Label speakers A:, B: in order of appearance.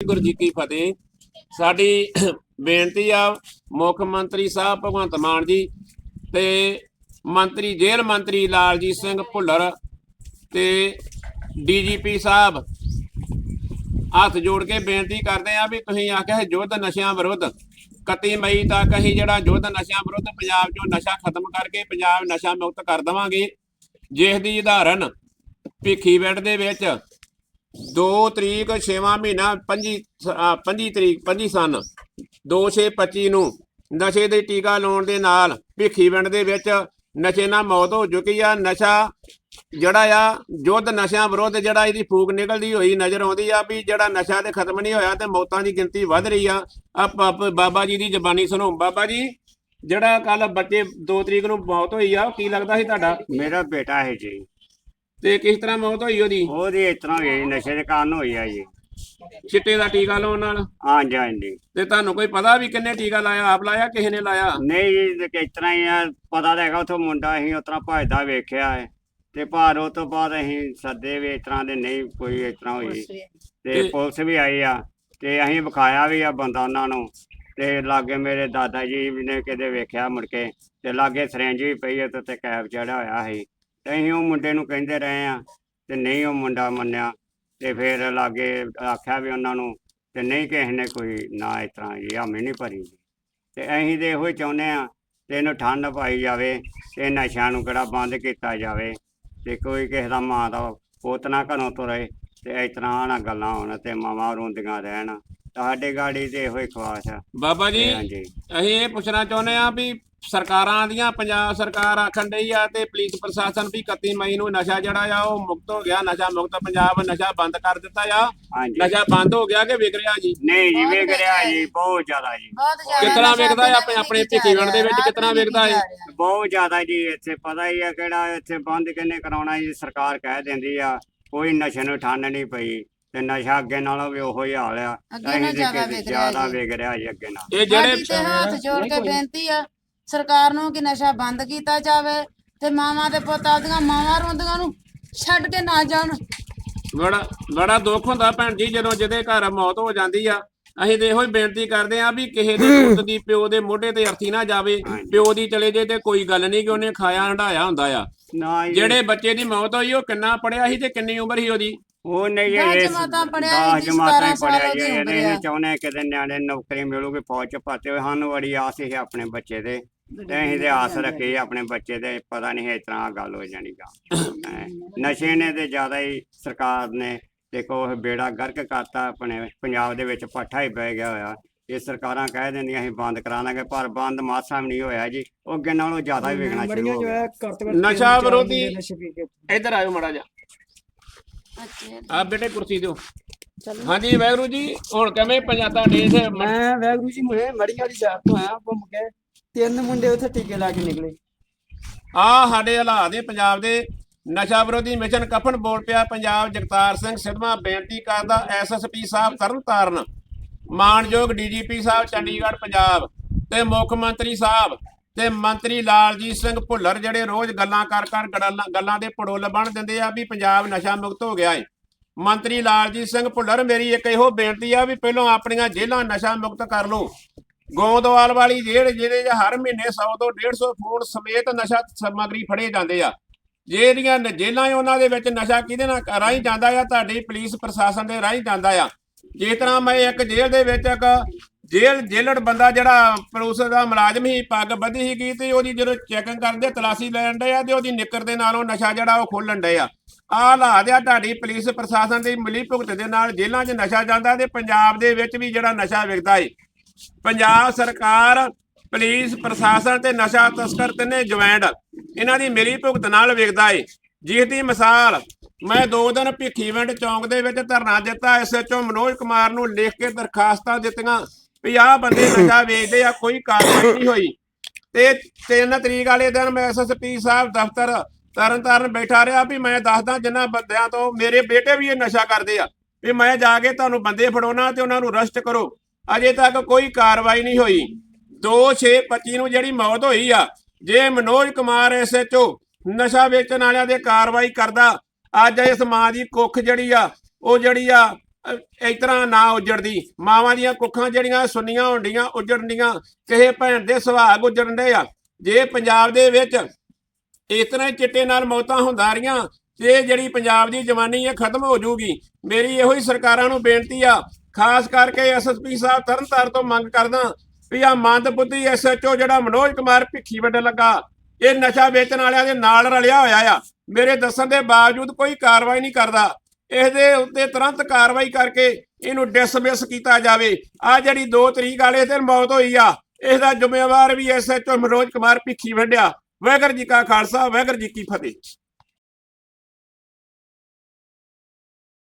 A: ਵਾਹਿਗੁਰੂ ਜੀ ਕੀ ਫਤਿਹ। ਸਾਡੀ ਬੇਨਤੀ ਆ, ਮੁੱਖ ਮੰਤਰੀ ਸਾਹਿਬ ਭਗਵੰਤ ਮਾਨ ਜੀ ਤੇ ਮੰਤਰੀ, ਜੇਲ੍ਹ ਮੰਤਰੀ ਲਾਲਜੀਤ ਸਿੰਘ ਭੁੱਲਰ ਤੇ ਡੀਜੀਪੀ ਸਾਹਿਬ। ਹੱਥ ਜੋੜ ਕੇ ਬੇਨਤੀ ਕਰਦੇ ਆ ਵੀ ਤੁਸੀਂ ਆਖਿਆ ਯੁੱਧ ਨਸ਼ਿਆਂ ਵਿਰੁੱਧ। 31 ਮਈ ਤੱਕ ਅਸੀਂ ਜਿਹੜਾ ਯੁੱਧ ਨਸ਼ਿਆਂ ਵਿਰੁੱਧ ਪੰਜਾਬ 'ਚੋਂ ਨਸ਼ਾ ਖਤਮ ਕਰਕੇ ਪੰਜਾਬ ਨਸ਼ਾ ਮੁਕਤ ਕਰ ਦੇਵਾਂਗੇ। ਜਿਸ ਦੀ ਉਦਾਹਰਨ ਭਿੱਖੀ ਭਿੱਖੀਵਿੰਡ ਦੇ ਵਿੱਚ 2 ਤਰੀਕ 6ਵਾਂ ਮਹੀਨਾ 25 25 ਤਰੀਕ 25 ਸਨ। 2625 ਨੂੰ ਨਸ਼ੇ ਦੇ ਟੀਕਾ ਲਾਉਣ ਦੇ ਨਾਲ ਭਿੱਖੀ ਪਿੰਡ ਦੇ ਵਿੱਚ ਨਸ਼ੇ ਨਾਲ ਮੌਤ ਹੋ ਚੁੱਕੀ ਆ। ਨਸ਼ਾ ਜਿਹੜਾ ਆ ਯੁੱਧ ਨਸ਼ਿਆਂ ਵਿਰੁੱਧ ਜਿਹੜਾ ਇਹਦੀ ਫੂਕ ਨਿਕਲਦੀ ਹੋਈ ਨਜ਼ਰ ਆਉਂਦੀ ਆ ਵੀ ਜਿਹੜਾ ਨਸ਼ਾ ਤੇ ਖਤਮ ਨਹੀਂ ਹੋਇਆ ਤੇ ਮੌਤਾਂ ਦੀ ਗਿਣਤੀ ਵੱਧ ਰਹੀ ਆ। ਆ ਬਾਬਾ ਜੀ ਦੀ ਜ਼ਬਾਨੀ ਸੁਣੋ। ਬਾਬਾ ਜੀ, ਜਿਹੜਾ ਕੱਲ ਬੱਚੇ 2 ਤਰੀਕ ਨੂੰ ਮੌਤ ਹੋਈ ਆ ਕੀ ਲੱਗਦਾ ਸੀ ਤੁਹਾਡਾ?
B: ਮੇਰਾ ਬੇਟਾ ਹੈ ਜੀ।
A: ਤੇ ਕਿਸ ਤਰ੍ਹਾਂ ਮੌਤ ਹੋਈ ਉਹਦੀ?
B: ਉਹਦੀ ਇਸ ਤਰ੍ਹਾਂ ਹੋਈ ਨਸ਼ੇ ਦੇ ਕਾਰਨ ਹੋਈ ਆ ਜੀ।
A: ਚਿੱਟੇ ਦਾ ਟੀਕਾ ਲਾਉਣ ਨਾਲ?
B: ਹਾਂਜੀ ਹਾਂਜੀ।
A: ਤੇ ਤੁਹਾਨੂੰ ਕੋਈ ਪਤਾ ਵੀ ਕਿੰਨੇ ਟੀਕਾ ਲਾਇਆ ਆਪ ਲਾਇਆ ਕਿਸੇ ਨੇ ਲਾਇਆ?
B: ਨਹੀਂ ਜੀ ਤੇ ਇਸ ਤਰ੍ਹਾਂ ਹੀ ਆ ਪਤਾ ਹੈਗਾ ਉਥੋਂ ਮੁੰਡਾ ਅਸੀਂ ਉਸ ਤਰ੍ਹਾਂ ਭਜਦਾ ਵੇਖਿਆ ਹੈ। ਤੇ ਪਰ ਉਹ ਤੋਂ ਬਾਅਦ ਅਸੀਂ ਸੱਦੇ ਵੀ ਇਸ ਤਰ੍ਹਾਂ ਦੇ ਨਹੀਂ ਕੋਈ ਇਸ ਤਰ੍ਹਾਂ ਹੋਈ। ਤੇ ਪੁਲਿਸ ਵੀ ਆਈ ਆ ਤੇ ਅਸੀਂ ਵਿਖਾਇਆ ਵੀ ਆ ਬੰਦਾ ਉਹਨਾਂ ਨੂੰ। ਤੇ ਲਾਗੇ ਮੇਰੇ ਦਾਦਾ ਜੀ ਵੀ ਨੇ ਕਿਤੇ ਵੇਖਿਆ ਮੁੜ ਕੇ ਤੇ ਲਾਗੇ ਸਰੰਜ ਵੀ ਪਈ ਆ ਤੇ ਉੱਤੇ ਕੈਬ ਚੜਿਆ ਹੋਇਆ ਸੀ। ਅਸੀਂ ਉਹ ਮੁੰਡੇ ਨੂੰ ਕਹਿੰਦੇ ਰਹੇ ਆ ਤੇ ਨਹੀਂ ਉਹ ਮੁੰਡਾ ਮੰਨਿਆ ਤੇ ਫਿਰ ਲਾਗੇ ਆਖਿਆ ਵੀ ਉਹਨਾਂ ਨੂੰ ਤੇ ਨਹੀਂ ਕਿਸੇ ਨੇ ਕੋਈ ਨਾ ਇਸ ਤਰ੍ਹਾਂ ਜੀ ਹਾਮੀ ਨਹੀਂ ਭਰੀ ਤੇ ਅਸੀਂ ਤੇ ਇਹੋ ਹੀ ਚਾਹੁੰਦੇ ਆ ਤੇ ਇਹਨੂੰ ਠੰਡ ਪਾਈ ਜਾਵੇ ਤੇ ਨਸ਼ਿਆਂ ਨੂੰ ਕਿਹੜਾ ਬੰਦ ਕੀਤਾ ਜਾਵੇ ਤੇ ਕੋਈ ਕਿਸੇ ਦਾ ਮਾਂ ਦਾ ਪੁੱਤ ਨਾ ਘਰੋਂ ਤੁਰੇ ਤੇ ਇਸ ਤਰ੍ਹਾਂ ਨਾ ਗੱਲਾਂ ਹੋਣ ਤੇ ਮਾਵਾਂ ਰੋਂਦੀਆਂ ਰਹਿਣ। ਤੁਹਾਡੇ ਗਾੜੀ ਤੇ ਇਹੋ ਹੀ ਖਵਾਸ ਆ।
A: ਬਾਬਾ ਜੀ
B: ਹਾਂਜੀ।
A: ਅਸੀਂ ਇਹ ਪੁੱਛਣਾ ਚਾਹੁੰਦੇ ਆ ਵੀ ਸਰਕਾਰਾਂ ਦੀਆਂ ਪੰਜਾਬ ਸਰਕਾਰ ਆਖਣ ਡਈ ਆ ਤੇ ਪੁਲਿਸ ਪ੍ਰਸ਼ਾਸਨ ਵੀ 31 ਮਈ ਨੂੰ ਨਸ਼ਾ ਜਿਹੜਾ ਆ ਉਹ ਮੁਕਤ ਹੋ ਗਿਆ। ਨਸ਼ਾ ਮੁਕਤ ਪੰਜਾਬ ਨਸ਼ਾ ਬੰਦ ਕਰ ਦਿੱਤਾ ਆ।
B: ਹਾਂਜੀ।
A: ਨਸ਼ਾ ਬੰਦ ਹੋ ਗਿਆ ਕਿ ਵਿਕ ਰਿਹਾ ਜੀ?
B: ਨਹੀਂ ਜੀ
C: ਬਹੁਤ
B: ਵੇਖ ਰਿਹਾ ਜੀ ਬਹੁਤ ਜ਼ਿਆਦਾ ਜੀ।
C: ਬਹੁਤ ਜ਼ਿਆਦਾ ਨਸ਼ਾ
A: ਵਿਕਦਾ ਹੈ? ਆਪਣੇ- ਆਪਣੇ
C: ਵਿਕੀ ਜਾ
A: ਭਿੱਖੀਵਿੰਡ ਦੇ ਵਿੱਚ
C: ਰਿਹਾ,
A: ਕਿਸ ਤਰ੍ਹਾਂ
C: ਰਾਤ ਨੂੰ
A: ਵਿਕਦਾ ਹੈ?
C: ਵਿਕੀ ਜਾ ਰਿਹਾ।
B: ਬਹੁਤ ਜ਼ਿਆਦਾ ਜੀ ਇੱਥੇ ਪਤਾ ਹੀ ਆ ਕਿਹੜਾ ਇੱਥੇ ਬੰਦ ਕਿੰਨੇ ਕਰਾਉਣਾ ਜੀ? ਸਰਕਾਰ ਕਹਿ ਦਿੰਦੀ ਆ ਕੋਈ ਨਸ਼ੇ ਨੂੰ ਠੰਡ ਨਹੀਂ ਪਈ ਤੇ ਨਸ਼ਾ ਅੱਗੇ ਨਾਲੋਂ ਵੀ ਉਹੋ ਹੀ ਹਾਲ ਆ।
C: ਅੱਗੇ
B: ਅਸੀਂ
C: ਜ਼ਿਆਦਾ
B: ਕਿਤੇ
C: ਵਿਕ ਰਿਹਾ
B: ਜ਼ਿਆਦਾ
C: ਜੀ।
B: ਵਿਕ ਰਿਹਾ ਜੀ ਅੱਗੇ ਨਾਲ।
A: ਇਹ ਜਿਹੜੇ
C: ਸਾਡੀ ਤੇ ਹੱਥ ਜੋੜ ਕੇ ਬੇਨਤੀ ਆ ਸਰਕਾਰ ਨੂੰ ਕਿ ਨਸ਼ਾ ਬੰਦ ਕੀਤਾ ਜਾਵੇ ਤੇ ਮਾਵਾਂ ਦੇ ਪੁੱਤ ਆਪਦੀਆਂ ਮਾਵਾਂ ਰੋਂਦੀਆਂ ਨੂੰ ਛੱਡ ਕੇ ਨਾ ਜਾਣ।
A: ਬੜਾ ਬੜਾ ਦੁੱਖ ਹੁੰਦਾ ਭੈਣ ਜੀ ਜਦੋਂ ਜਿਹਦੇ ਘਰ ਮੌਤ ਹੋ ਜਾਂਦੀ ਆ। ਅਸੀਂ ਤੇ ਇਹੋ ਹੀ ਬੇਨਤੀ ਕਰਦੇ ਆ ਵੀ ਕਿਸੇ ਦੇ ਪੁੱਤ ਦੀ ਪਿਓ ਦੇ ਮੋਢੇ ਤੇ ਅਰਥੀ ਨਾ ਜਾਵੇ। ਪਿਓ ਦੀ ਚਲੇ ਜੇ ਤੇ ਕੋਈ ਗੱਲ ਨਹੀਂ ਕਿ ਉਹਨੇ ਖਾਇਆ ਹੰਡਾਇਆ ਹੁੰਦਾ ਆ। ਜਿਹੜੇ ਬੱਚੇ ਦੀ ਮੌਤ ਹੋਈ ਉਹ ਕਿੰਨਾ ਪੜਿਆ ਸੀ ਤੇ ਕਿੰਨੀ ਉਮਰ ਸੀ ਉਹਦੀ?
B: ਉਹ ਨਹੀਂ ਇਹ
C: ਜਮਾਤਾਂ ਪੜ੍ਹਿਆ
B: ਦਸ
C: ਜੀ,
B: ਜਮਾਤਾਂ ਹੀ
C: 17
B: ਪੜਿਆ ਜੀ
C: ਦੀ
B: ਇਹਨੇ। ਚਾਹੁੰਦੇ ਕਿਤੇ ਨਿਆਣੇ ਨੌਕਰੀ ਮਿਲੂਗੀ ਫੌਜ ਚ ਪਾਤੇ ਹੋਏ ਸਾਨੂੰ ਬੜੀ ਆਸ ਸੀ ਆਪਣੇ ਬੱਚੇ ਤੇ ਤੇ ਅਸੀਂ ਤੇ ਆਸ ਰੱਖੀ ਆਪਣੇ ਬੱਚੇ ਤੇ ਪਤਾ ਨਹੀਂ ਇਸ ਤਰ੍ਹਾਂ ਗੱਲ ਹੋ ਜਾਣੀ ਗਾ। ਹੈਂ। ਨਸ਼ੇ ਨੇ ਤੇ ਜ਼ਿਆਦਾ ਹੀ ਸਰਕਾਰ ਨੇ ਦੇਖੋ ਇਹ ਬੇੜਾ ਗਰਕ ਕਰਤਾ ਆਪਣੇ ਪੰਜਾਬ ਦੇ ਵਿੱਚ ਪੱਠਾ ਹੀ ਪੈ ਗਿਆ ਹੋਇਆ। ਇਹ ਸਰਕਾਰਾਂ ਕਹਿ ਦਿੰਦੀਆਂ ਅਸੀਂ ਬੰਦ ਕਰਾ ਲਾਂਗੇ ਪਰ ਬੰਦ ਮਾਸਾ ਵੀ ਨਹੀਂ ਹੋਇਆ ਜੀ। ਉਹ ਅੱਗੇ ਨਾਲੋਂ ਜ਼ਿਆਦਾ ਹੀ ਵਿਕਣਾ ਸ਼ੁਰੂ ਹੋ ਗਿਆ।
A: ਨਸ਼ਾ ਵਿਰੋਧੀ ਇੱਧਰ ਆਇਓ ਮੜਾ ਜਾ
C: ਅੱਛਾ।
A: ਆ ਬੇਟੇ ਕੁਰਸੀ ਦਿਓ। ਹਾਂਜੀ ਵੈਗਰੂ ਜੀ ਹੁਣ ਕਿਵੇਂ ਪੰਜਾ ਤੁਹਾਡੇ ਇਥੇ?
D: ਮੈਂ ਵੈਗਰੂ ਜੀ ਮੁਰੇ ਮੜੀ ਵਾਲੀ ਸਾਈਡ ਤੋਂ ਆਇਆ ਘੁੰਮ ਕੇ। ਤਿੰਨ ਮੁੰਡੇ ਉੱਥੇ ਟੀਕੇ ਲਾ ਕੇ ਨਿਕਲੇ।
A: ਆ ਸਾਡੇ ਹਾਲਾਤ ਦੇ ਪੰਜਾਬ ਦੇ ਨਸ਼ਾ ਵਿਰੋਧੀ ਮਿਸ਼ਨ ਕਫਨ ਬੋਲ ਪਿਆ, ਪੰਜਾਬ ਜਗਤਾਰ ਸਿੰਘ ਸਿੱਧਵਾਂ ਬੇਨਤੀ ਕਰਦਾ ਐਸਐਸਪੀ ਸਾਹਿਬ ਤਰਨਤਾਰਨ, ਮਾਨਯੋਗ ਡੀਜੀਪੀ ਸਾਹਿਬ ਚੰਡੀਗੜ੍ਹ, ਪੰਜਾਬ ਤੇ ਮੁੱਖ ਮੰਤਰੀ ਸਾਹਿਬ ਤੇ ਮੰਤਰੀ ਲਾਲਜੀਤ ਸਿੰਘ ਭੁੱਲਰ ਜਿਹੜੇ ਰੋਜ਼ ਗੱਲਾਂ ਕਰ ਕਰ ਗੱਲਾਂ- ਗੱਲਾਂ ਦੇ ਪੜੋਲ ਬਣ ਦਿੰਦੇ ਆ ਵੀ ਪੰਜਾਬ ਨਸ਼ਾ ਮੁਕਤ ਹੋ ਗਿਆ ਏ। ਮੰਤਰੀ ਲਾਲਜੀਤ ਸਿੰਘ ਭੁੱਲਰ, ਮੇਰੀ ਇੱਕ ਇਹੋ ਬੇਨਤੀ ਆ ਵੀ ਪਹਿਲਾਂ ਆਪਣੀਆਂ ਜੇਲ੍ਹਾਂ ਨਸ਼ਾ ਮੁਕਤ ਕਰ ਲਓ। ਗੋਂਦਵਾਲ ਵਾਲੀ ਜੇਲ੍ਹ ਜਿਹਦੇ 'ਚ ਹਰ ਮਹੀਨੇ 100 ਤੋਂ 150 ਫੋਨ ਸਮੇਤ ਨਸ਼ਾ ਸਮੱਗਰੀ ਫੜੇ ਜਾਂਦੇ ਆ। ਜਿਹੜੀਆਂ ਨ- ਜੇਲ੍ਹਾਂ 'ਚ ਉਹਨਾਂ ਦੇ ਵਿੱਚ ਨਸ਼ਾ ਕਿਹਦੇ ਨਾਲ ਰਾਹੀਂ ਜਾਂਦਾ ਆ, ਤੁਹਾਡੀ ਪੁਲਿਸ ਪ੍ਰਸ਼ਾਸਨ ਦੇ ਰਾਹੀਂ ਜਾਂਦਾ ਆ। ਜਿਸ ਤਰ੍ਹਾਂ ਮੈਂ ਇੱਕ ਜੇਲ੍ਹ ਦੇ ਵਿੱਚ ਇੱਕ ਜੇਲ੍ਹ ਜੇਲੜ ਬੰਦਾ ਜਿਹੜਾ ਪੁਲਿਸ ਦਾ ਮੁਲਾਜ਼ਮ ਹੀ ਪੱਗ ਬੱਧੀ ਸੀਗੀ ਤੇ ਉਹਦੀ ਜਦੋਂ ਚੈਕਿੰਗ ਕਰਦੇ ਤਲਾਸ਼ੀ ਲੈਣ ਡਏ ਆ ਤੇ ਉਹਦੀ ਨਿੱਕਰ ਦੇ ਨਾਲੋਂ ਨਸ਼ਾ ਜਿਹੜਾ ਉਹ ਖੋਲਣ ਡਏ ਆ। ਆਹ ਹਾਲਾਤ ਆ ਤੁਹਾਡੀ ਪੁਲਿਸ ਪ੍ਰਸ਼ਾਸਨ ਦੀ ਮਿਲੀ ਭੁਗਤ ਦੇ ਨਾਲ ਜੇਲ੍ਹਾਂ 'ਚ ਨਸ਼ਾ ਜਾਂਦਾ ਤੇ ਪੰਜਾਬ ਦੇ ਵਿੱਚ ਵੀ ਜਿਹੜਾ ਨਸ਼ਾ ਵਿਕਦਾ ਏ। ਪੰਜਾਬ ਸਰਕਾਰ, ਪੁਲਿਸ, ਪ੍ਰਸ਼ਾਸਨ ਤੇ ਨਸ਼ਾ ਤਸਕਰ ਤਿੰਨੇ ਜੁਆਇੰਟ ਇਹਨਾਂ ਦੀ ਮਿਲੀ ਭੁਗਤ ਨਾਲ ਵੇਖਦਾ ਏ। ਜਿਸ ਦੀ ਮਿਸਾਲ ਮੈਂ ਦੋ ਦਿਨ ਭਿੱਖੀਵਿੰਡ ਚੌਂਕ ਦੇ ਵਿੱਚ ਧਰਨਾ ਦਿੱਤਾ। ਐਸਐਚਓ ਮਨੋਜ ਕੁਮਾਰ ਨੂੰ ਲਿਖ ਕੇ ਦਰਖਾਸਤਾਂ ਦਿੱਤੀਆਂ। ਵੀ ਆਹ ਬੰਦੇ ਨਸ਼ਾ ਵੇਚਦੇ ਆ, ਕੋਈ ਕਾਰਵਾਈ ਨਹੀਂ ਹੋਈ। ਤੇ 3 ਤਰੀਕ ਵਾਲੇ ਦਿਨ ਮੈਂ ਐਸਐਸਪੀ ਸਾਹਿਬ ਦਫ਼ਤਰ ਤਰਨ ਤਾਰਨ ਬੈਠਾ ਰਿਹਾ ਵੀ ਮੈਂ ਦੱਸਦਾ ਜਿਨ੍ਹਾਂ ਬੰਦਿਆਂ ਤੋਂ ਮੇਰੇ ਬੇਟੇ ਵੀ ਇਹ ਨਸ਼ਾ ਕਰਦੇ ਆ। ਵੀ ਮੈਂ ਜਾ ਕੇ ਤੁਹਾਨੂੰ ਬੰਦੇ ਫੜਾਉਣਾ ਤੇ ਉਹਨਾਂ ਨੂੰ ਅਰੈਸਟ ਕਰੋ। ਅਜੇ ਤੱਕ ਕੋਈ ਕਾਰਵਾਈ ਨਹੀਂ ਹੋਈ। 2625 ਨੂੰ ਜਿਹੜੀ ਮੌਤ ਹੋਈ ਆ, ਜੇ ਮਨੋਜ ਕੁਮਾਰ ਐਸਐਚਓ ਨਸ਼ਾ ਵੇਚਣ ਵਾਲਿਆਂ ਦੇ ਕਾਰਵਾਈ ਕਰਦਾ, ਅੱਜ ਇਸ ਮਾਂ ਦੀ ਕੁੱਖ ਜਿਹੜੀ ਆ, ਉਹ ਜਿਹੜੀ ਆ ਇਸ ਤਰ੍ਹਾਂ ਨਾ ਉਜੜਦੀ। ਮਾਵਾਂ ਦੀਆਂ ਕੁੱਖਾਂ ਜਿਹੜੀਆਂ ਸੁੰਨੀਆਂ ਹੁੰਦੀਆਂ ਉਜੜਨੀਆਂ ਕਿਸੇ ਭੈਣ ਦੇ ਸੁਹਾਗ ਉਜੜਨ ਆ। ਜੇ ਪੰਜਾਬ ਦੇ ਵਿੱਚ ਇਸ ਤਰ੍ਹਾਂ ਚਿੱਟੇ ਨਾਲ ਮੌਤਾਂ ਹੁੰਦਾ ਰਹੀਆਂ, ਤੇ ਜਿਹੜੀ ਪੰਜਾਬ ਦੀ ਜਵਾਨੀ ਇਹ ਖਤਮ ਹੋ ਜਾਊਗੀ। ਮੇਰੀ ਇਹੋ ਹੀ ਸਰਕਾਰਾਂ ਨੂੰ ਬੇਨਤੀ ਆ ਖਾਸ ਕਰਕੇ ਐਸਐਸਪੀ ਸਾਹਿਬ ਤਰਨਤਾਰ ਤੋਂ ਮੰਗ ਕਰਦਾ ਵੀ ਆ ਮੰਦਬੁੱਧੀ ਐਸਐਚਓ ਜਿਹੜਾ ਮਨੋਜ ਕੁਮਾਰ ਭਿੱਖੀ ਵੱਡੇ ਲੱਗਾ, ਇਹ ਨਸ਼ਾ ਵੇਚਣ ਵਾਲਿਆਂ ਦੇ ਨਾਲ ਰਲਿਆ ਹੋਇਆ ਆ। ਮੇਰੇ ਦੱਸਣ ਦੇ ਬਾਵਜੂਦ ਕੋਈ ਕਾਰਵਾਈ ਨਹੀਂ ਕਰਦਾ। ਇਹਦੇ ਉੱਤੇ ਤੁਰੰਤ ਕਾਰਵਾਈ ਕਰਕੇ ਇਹਨੂੰ ਡਿਸਮਿਸ ਕੀਤਾ ਜਾਵੇ। ਆ ਜਿਹੜੀ 2 ਤਰੀਕ ਵਾਲੇ ਦਿਨ ਮੌਤ ਹੋਈ ਆ ਇਸ ਦਾ ਜ਼ਿੰਮੇਵਾਰ ਵੀ ਐਸਐਚਓ ਮਨੋਜ ਕੁਮਾਰ ਭਿੱਖੀ ਵੱਡਿਆ। ਵਾਹਿਗੁਰੂ ਜੀ ਕਾ ਖਾਲਸਾ, ਵਾਹਿਗੁਰੂ ਜੀ ਕੀ ਫਤਿਹ।